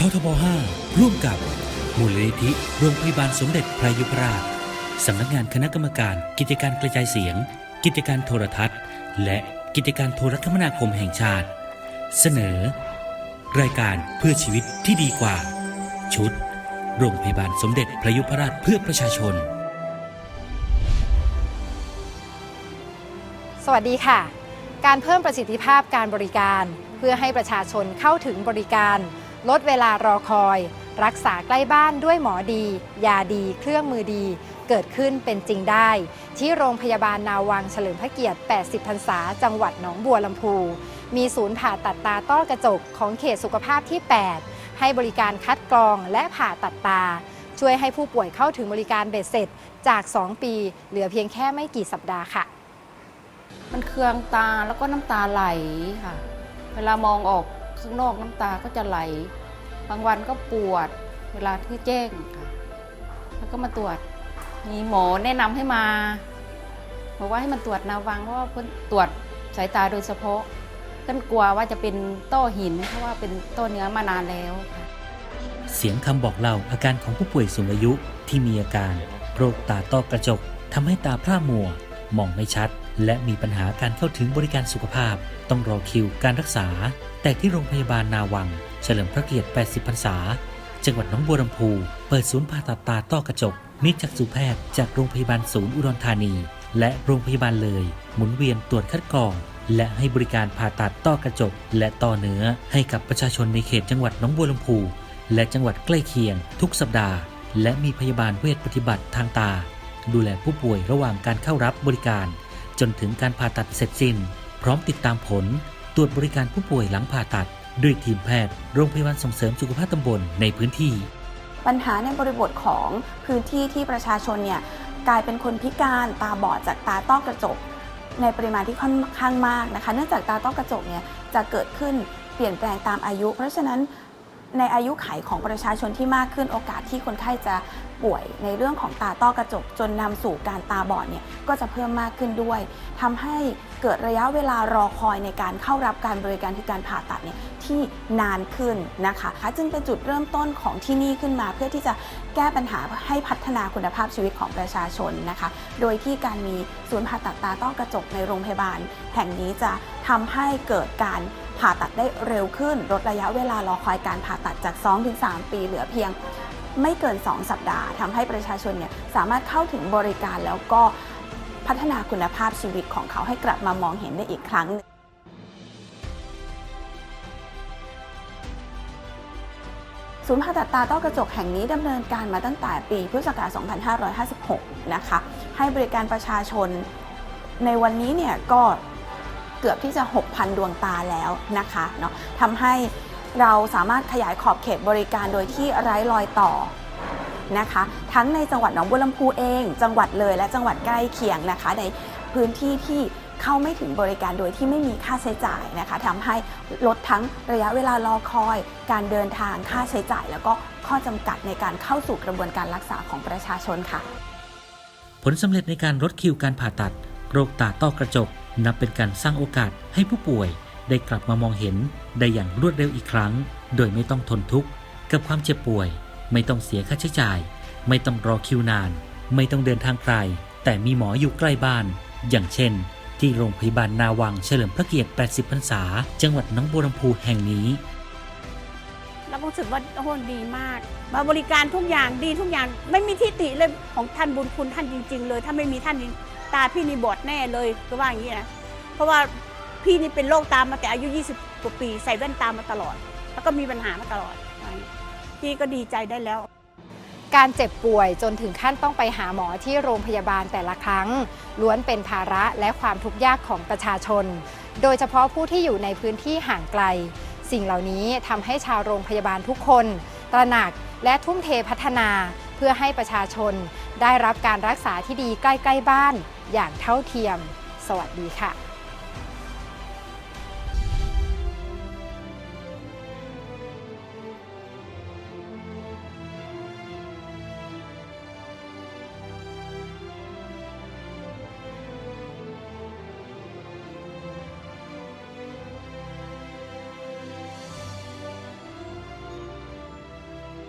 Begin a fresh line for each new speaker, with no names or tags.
ททบ 5 ร่วมกับ มูลนิธิโรงพยาบาลสมเด็จพระยุพราชสำนักงานคณะกรรมการ กิจการกระจายเสียง กิจการโทรทัศน์ และกิจการโทรคมนาคมแห่งชาติ เสนอ รายการเพื่อชีวิตที่ดีกว่า ชุด โรงพยาบาลสมเด็จพระยุพราชเพื่อประชาชน
สวัสดีค่ะ การเพิ่มประสิทธิภาพการบริการ เพื่อให้ประชาชนเข้าถึงบริการ ลดเวลารอคอย รักษาใกล้บ้านด้วยหมอดี ยาดี เครื่องมือดี เกิดขึ้นเป็นจริงได้ ที่โรงพยาบาลนาวังเฉลิมพระเกียรติ 80 พรรษา จังหวัดหนองบัวลำพู มีศูนย์ผ่าตัดตาต้อกระจกของเขตสุขภาพที่ 8 ให้บริการคัดกรองและผ่าตัดตา ช่วยให้ผู้ป่วยเข้าถึงบริการเบ็ดเสร็จจาก 2 ปี เหลือเพียงแค่ไม่กี่สัปดาห์ค่ะ
มันเคืองตาแล้วก็น้ำตาไหลค่ะ เวลามองออกข้างนอกน้ำตาก็จะไหล บางวันก็ปวดเวลาที่แจ้งค่ะ แล้วก็มาตรวจ มีหมอแนะนำให้มาบอกว่าให้มันตรวจนาวังเพราะว่าเพิ่นตรวจสายตาโดยเฉพาะเพิ่นกลัวว่าจะเป็นต้อหิน เพราะว่าเป็นต้อเนื้อมานานแล้วค่ะ
เสียงคำบอกเล่าอาการของผู้ป่วยสูงอายุที่มีอาการโรคตาต้อกระจกทำให้ตาพร่ามัว มองไม่ชัด และมีปัญหาการเข้าถึงบริการสุขภาพ ต้องรอคิวการรักษา แต่ที่โรงพยาบาลนาวัง เฉลิมพระเกียรติ 80 พรรษา จังหวัดหนองบัวลำพูเปิดศูนย์ผ่าตัดตาต้อกระจก มีจักษุแพทย์จากโรงพยาบาลศูนย์อุดรธานี และโรงพยาบาลเลย หมุนเวียนตรวจคัดกรอง และให้บริการผ่าตัดต้อกระจก และต้อเนื้อ ให้กับประชาชนในเขตจังหวัดหนองบัวลำพูและจังหวัดใกล้เคียง ทุกสัปดาห์ และมีพยาบาลเวชปฏิบัติทางตา ดูแลผู้ป่วยระหว่างการเข้ารับบริการ จนถึงการผ่าตัดเสร็จสิ้น พร้อมติดตามผล ตรวจบริการผู้ป่วยหลังผ่าตัด ด้วยทีมแพทย์โรงพยาบาลส่งเสริมสุขภาพตำบลในพื้นที่
ปัญหาในบริบทของพื้นที่ที่ประชาชนเนี่ยกลายเป็นคนพิการตาบอดจากตาต้อกระจก ในปริมาณที่ค่อนข้างมากนะคะ เนื่องจากตาต้อกระจกเนี่ยจะเกิดขึ้นเปลี่ยนแปลงตามอายุ เพราะฉะนั้น ในอายุขัยของประชาชนที่มากขึ้นโอกาสที่คนไข้จะป่วยในเรื่องของตาต้อกระจก จนนำสู่การตาบอดเนี่ยก็จะเพิ่มมากขึ้นด้วยทำให้เกิดระยะเวลารอคอยในการเข้ารับการบริการคือการผ่าตัดเนี่ยที่นานขึ้นนะคะจึงเป็นจุดเริ่มต้นของที่นี่ขึ้นมา เพื่อที่จะแก้ปัญหาให้พัฒนาคุณภาพชีวิตของประชาชนนะคะ โดยที่การมีศูนย์ผ่าตัดตาต้อกระจกในโรงพยาบาล แห่งนี้จะทำให้เกิดการ ผ่าตัดได้เร็วขึ้น ลดระยะเวลารอคอยการผ่าตัดจาก 2-3 ปีเหลือเพียงไม่เกิน 2 สัปดาห์ทำให้ประชาชนเนี่ยสามารถเข้าถึงบริการแล้วก็พัฒนาคุณภาพชีวิตของเขาให้กลับมามองเห็นได้อีกครั้งหนึ่งศูนย์ผ่าตัดตาต้อกระจกแห่งนี้ดำเนินการมาตั้งแต่ปีพุทธศักราช 2556 นะคะ ให้บริการประชาชนในวันนี้เนี่ยก็ เกือบที่จะ 6,000 ดวงตาแล้วนะคะเนาะทำให้เราสามารถขยายขอบเขตบริการโดยที่ไร้รอยต่อนะคะ ทั้งในจังหวัดหนองบัวลำพูเอง จังหวัดเลยและจังหวัดใกล้เคียงนะคะ ในพื้นที่ที่เข้าไม่ถึงบริการโดยที่ไม่มีค่าใช้จ่ายนะคะทำให้ลดทั้งระยะเวลารอคอย การเดินทางค่าใช้จ่าย แล้วก็ข้อจำกัดในการเข้าสู่กระบวนการรักษาของประชาชนค่ะ
ผลสำเร็จในการลดคิวการผ่าตัด โรคตาต้อกระจก นับเป็นการสร้างโอกาสให้ผู้ป่วยได้กลับมามองเห็นได้อย่างรวดเร็วอีกครั้ง โดยไม่ต้องทนทุกข์กับความเจ็บป่วย ไม่ต้องเสียค่าใช้จ่าย ไม่ต้องรอคิวนาน ไม่ต้องเดินทางไกล แต่มีหมออยู่ใกล้บ้าน อย่างเช่น ที่โรงพยาบาลนาวังเฉลิมพระเกียรติ 80 พรรษา จังหวัดหนองบัวลำพูแห่งนี้
แล้วรู้สึกว่าโอ้โหดีมากมาบริการทุกอย่างดีทุกอย่างไม่มีที่ติเลยของท่านบุญคุณท่านจริง ๆ เลย ถ้าไม่มีท่าน ตาพี่นี่บอดแน่เลยก็ว่าอย่างนี้นะเพราะว่าพี่นี่เป็นโรคตามาแต่อายุ 20กว่าปี ใส่แว่นตามาตลอด แล้วก็มีปัญหามาตลอดพี่ก็ดีใจได้แล้ว
การเจ็บป่วยจนถึงขั้นต้องไปหาหมอที่โรงพยาบาลแต่ละครั้ง ล้วนเป็นภาระและความทุกข์ยากของประชาชน โดยเฉพาะผู้ที่อยู่ในพื้นที่ห่างไกล สิ่งเหล่านี้ทำให้ชาวโรงพยาบาลทุกคน ตระหนักและทุ่มเทพัฒนาเพื่อให้ประชาชนได้รับการรักษาที่ดีใกล้ ๆ บ้าน อย่างเท่าเทียม สวัสดีค่ะ